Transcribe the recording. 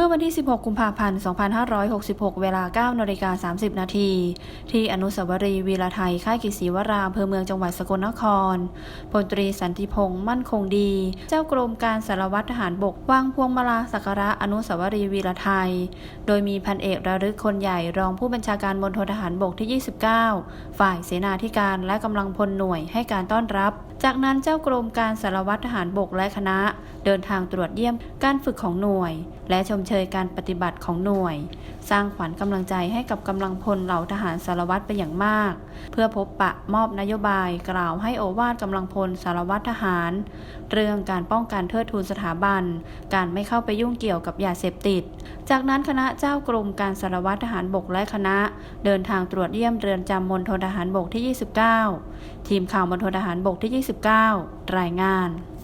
มื่อวันที่ 16 กุมภาพันธ์ 2566 เวลา 9นาฬิกา30 นาทีที่อนุสาวรีย์วีระไทย ค่ายกิศีวราอำเภอเมืองจังหวัดสกลนครพลตรีสันติพงษ์มั่นคงดี เจ้ากรมการสารวัตรทหารบกวางพวงมาลาสักการะอนุสาวรีย์วีระไทย โดยมีพันเอกระลึกคนใหญ่รองผู้บัญชาการมณฑลทหารบกที่ 29 ฝ่ายเสนาธิการและกำลังพลหน่วยให้การต้อนรับ จากนั้นเจ้ากรมการสารวัตรทหารบกและคณะ เดินทางตรวจเยี่ยมการฝึกของหน่วย และชมเชยการปฏิบัติของหน่วย สร้างขวัญกำลังใจให้กับกำลังพลเหล่าทหารสารวัตรเป็นอย่างมาก เพื่อพบปะมอบนโยบายกล่าวให้โอวาทกำลังพลสารวัตรทหาร เรื่องการป้องกันเทิดทูนสถาบัน การไม่เข้าไปยุ่งเกี่ยวกับยาเสพติด จากนั้นคณะเจ้ากรมการสารวัตรทหารบกและคณะ เดินทางตรวจเยี่ยมเรือนจำมณฑลทหารบกที่ 29 ทีมข่าวมณฑลทหารบกที่ 29 รายงาน